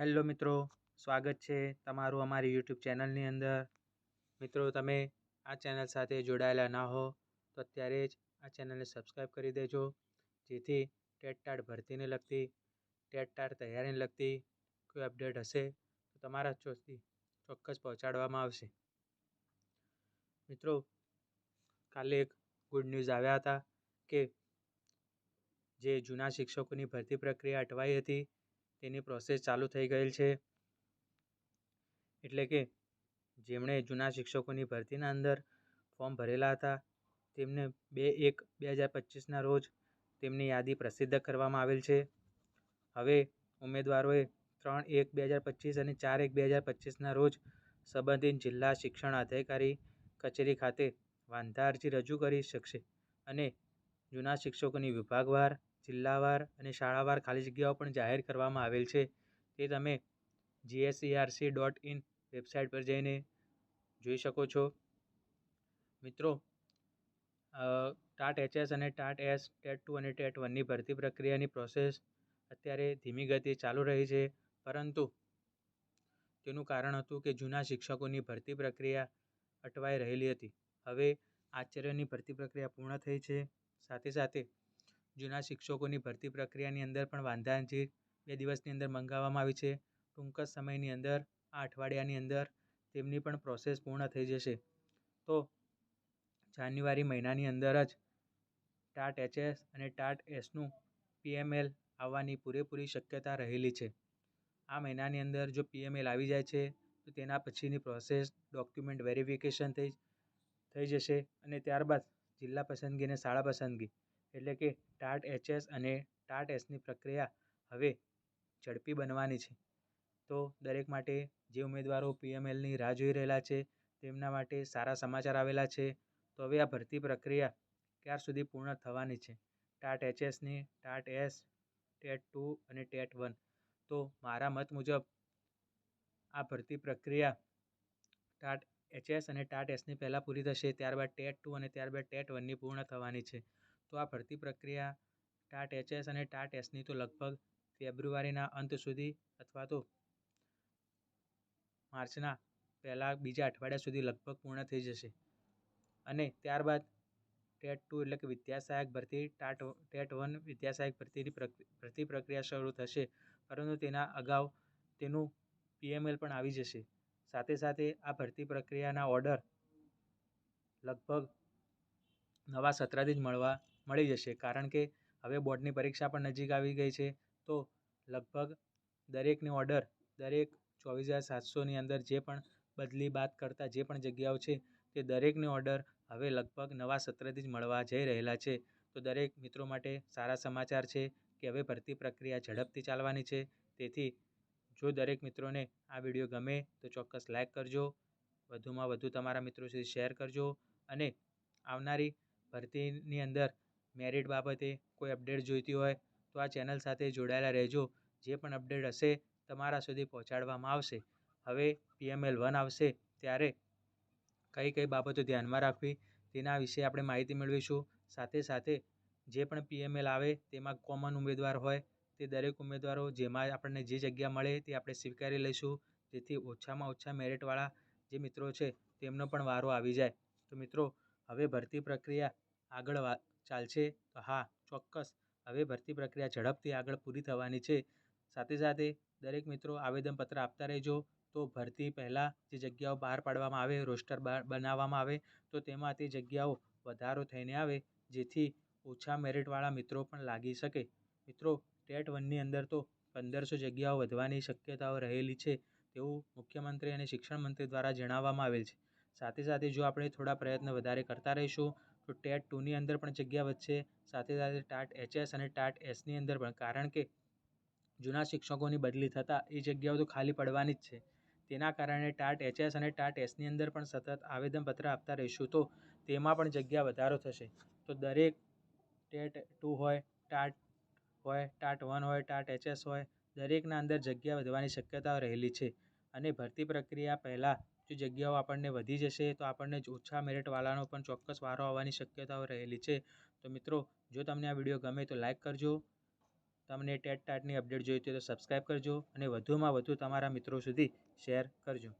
Hello મિત્રો, સ્વાગત છે તમારું અમારી યુટ્યુબ ચેનલની અંદર. મિત્રો, તમે આ ચેનલ સાથે જોડાયેલા ના હો, તો અત્યારે જ આ ચેનલને સબસ્ક્રાઈબ કરી દેજો, જેથી ટેટ ટાટ ભરતીને લગતી, ટેટ ટાટ તૈયારીને લગતી કોઈ અપડેટ હશે, તો તમારા ચોથી ચોક્કસ પહોંચાડવામાં આવશે. મિત્રો, કાલે એક ગુડ ન્યૂઝ આવ્યા હતા કે જે જૂના શિક્ષકોની ભરતી પ્રક્રિયા અટવાઈ હતી તેની પ્રોસેસ ચાલુ થઈ ગયેલ છે. એટલે કે જેમણે જૂના શિક્ષકોની ભરતીના અંદર ફોર્મ ભરેલા હતા, તેમને બે એક બે હજાર પચીસના રોજ તેમની યાદી પ્રસિદ્ધ કરવામાં આવેલ છે. હવે ઉમેદવારોએ ત્રણ એક બે હજાર પચીસ અને ચાર એક બે હજાર પચીસના રોજ સંબંધિત જિલ્લા શિક્ષણ અધિકારી કચેરી ખાતે વાંધા અરજી રજૂ કરી શકશે અને જૂના શિક્ષકોની વિભાગવાર જિલ્લાવાર અને શાળાવાર ખાલી જગ્યાઓ પણ જાહેર કરવામાં આવેલ છે. તે તમે જીએસઈઆરસી ડોટ ઇન વેબસાઇટ પર જઈને જોઈ શકો છો. મિત્રો ટાટ એચએસ અને ટાટ એસ ટેટ ટુ અને ટેટ વનની ભરતી પ્રક્રિયાની પ્રોસેસ અત્યારે ધીમી ગતિ ચાલુ રહી છે. પરંતુ તેનું કારણ હતું કે જૂના શિક્ષકોની ભરતી પ્રક્રિયા અટવાઈ રહેલી હતી. હવે આચાર્યની ભરતી પ્રક્રિયા પૂર્ણ થઈ છે. સાથે સાથે જૂના શિક્ષકોની ભરતી પ્રક્રિયાની અંદર પણ વાંધાજી બે દિવસની અંદર મંગાવવામાં આવી છે. ટૂંક જ સમયની અંદર, આ અઠવાડિયાની અંદર તેમની પણ પ્રોસેસ પૂર્ણ થઈ જશે. તો જાન્યુઆરી મહિનાની અંદર જ ટાટ એચએસ અને ટાટ એસનું પીએમએલ આવવાની પૂરેપૂરી શક્યતા રહેલી છે. આ મહિનાની અંદર જો પીએમએલ આવી જાય છે, તો તેના પછીની પ્રોસેસ ડોક્યુમેન્ટ વેરિફિકેશન થઈ થઈ જશે અને ત્યારબાદ જિલ્લા પસંદગી અને શાળા પસંદગી. એટલે કે ટાટ એચએસ અને ટાટ એસની પ્રક્રિયા હવે ઝડપી બનવાની છે. તો દરેક માટે જે ઉમેદવારો પીએમએલની રાહ જોઈ રહેલા છે, તેમના માટે સારા સમાચાર આવેલા છે. તો હવે આ ભરતી પ્રક્રિયા ક્યાર સુધી પૂર્ણ થવાની છે? ટાટ એચએસની, ટાટ એસ, ટેટ ટુ અને ટેટ વન. તો મારા મત મુજબ આ ભરતી પ્રક્રિયા ટાટ એચએસ અને ટાટ એસની પહેલાં પૂરી થશે, ત્યારબાદ ટેટ ટુ અને ત્યારબાદ ટેટ વનની પૂર્ણ થવાની છે. તો આ ભરતી પ્રક્રિયા ટાટ એચએસ અને ટાટ એસની તો લગભગ ફેબ્રુઆરીના અંત સુધી અથવા તો માર્ચના પહેલાં બીજા અઠવાડિયા સુધી લગભગ પૂર્ણ થઈ જશે. અને ત્યારબાદ ટેટ ટુ એટલે કે વિદ્યાસહાયક ભરતી, ટાટ ટેટ વન વિદ્યાસહાયક ભરતીની ભરતી પ્રક્રિયા શરૂ થશે. પરંતુ તેના અગાઉ તેનું પીએમએલ પણ આવી જશે. સાથે સાથે આ ભરતી પ્રક્રિયાના ઓર્ડર લગભગ નવા સત્રથી જ મળવા, મળી જશે. કારણ કે હવે બોર્ડની પરીક્ષા પણ નજીક આવી ગઈ છે. તો લગભગ દરેકની ઓર્ડર દરેક ચોવીસ હજાર સાતસોની અંદર જે પણ બદલી બાદ કરતાં જે પણ જગ્યાઓ છે, તે દરેકની ઓર્ડર હવે લગભગ નવા સત્રથી જ મળવા જઈ રહેલા છે. તો દરેક મિત્રો માટે સારા સમાચાર છે કે હવે ભરતી પ્રક્રિયા ઝડપથી ચાલવાની છે. તેથી જો દરેક મિત્રોને આ વીડિયો ગમે તો ચોક્કસ લાઇક કરજો, વધુમાં વધુ તમારા મિત્રો સુધી શેર કરજો અને આવનારી ભરતીની અંદર મેરિટ બાબતે કોઈ અપડેટ જોઈતી હોય તો આ ચેનલ સાથે જોડાયેલા રહેજો. જે પણ અપડેટ હશે તમારા સુધી પહોંચાડવામાં આવશે. હવે પીએમએલ વન આવશે ત્યારે કઈ કઈ બાબતો ધ્યાનમાં રાખવી તેના વિશે આપણે માહિતી મેળવીશું. સાથે સાથે જે પણ પીએમએલ આવે તેમાં કોમન ઉમેદવાર હોય તે દરેક ઉમેદવારો જેમાં આપણને જે જગ્યા મળે તે આપણે સ્વીકારી લઈશું. જેથી ઓછામાં ઓછા મેરિટવાળા જે મિત્રો છે તેમનો પણ વારો આવી જાય. તો મિત્રો, હવે ભરતી પ્રક્રિયા આગળ ચાલશે. તો હા, ચોક્કસ. હવે ભરતી પ્રક્રિયા ઝડપથી આગળ પૂરી થવાની છે. સાથે સાથે દરેક મિત્રો આવેદનપત્ર આપતા રહેજો. તો ભરતી પહેલાં જે જગ્યાઓ બહાર પાડવામાં આવે, રોસ્ટર બનાવવામાં આવે, તો તેમાં તે જગ્યાઓ વધારો થઈને આવે, જેથી ઓછા મેરિટવાળા મિત્રો પણ લાગી શકે. મિત્રો ટેટ વનની અંદર તો પંદરસો જગ્યાઓ વધવાની શક્યતાઓ રહેલી છે તેવું મુખ્યમંત્રી અને શિક્ષણ મંત્રી દ્વારા જણાવવામાં આવેલ છે. સાથે સાથે જો આપણે થોડા પ્રયત્ન વધારે કરતા રહીશું, તો ટેટ ટુની અંદર પણ જગ્યા વધશે. સાથે સાથે ટાટ એચએસ અને ટાટ એસની અંદર પણ, કારણ કે જૂના શિક્ષકોની બદલી થતાં એ જગ્યાઓ તો ખાલી પડવાની જ છે. તેના કારણે ટાટ એચએસ અને ટાટ એસની અંદર પણ સતત આવેદનપત્ર આપતા રહીશું તો તેમાં પણ જગ્યા વધારો થશે. તો દરેક ટેટ ટુ હોય ટાટ હોય, ટાટ વન હોય, ટાટ એચએસ હોય, દરેકના અંદર જગ્યા વધવાની શક્યતાઓ રહેલી છે. અને ભરતી પ્રક્રિયા પહેલાં જો જગ્યાઓ આપણને વધી જશે, તો આપણને જ ઓછા મેરિટવાળાનો પણ ચોક્કસ વારો આવવાની શક્યતાઓ રહેલી છે. તો મિત્રો, જો તમને આ વીડિયો ગમે તો લાઇક કરજો. તમને ટેટ ટાટની અપડેટ જોઈતી હોય તો સબસ્ક્રાઈબ કરજો અને વધુમાં વધુ તમારા મિત્રો સુધી શેર કરજો.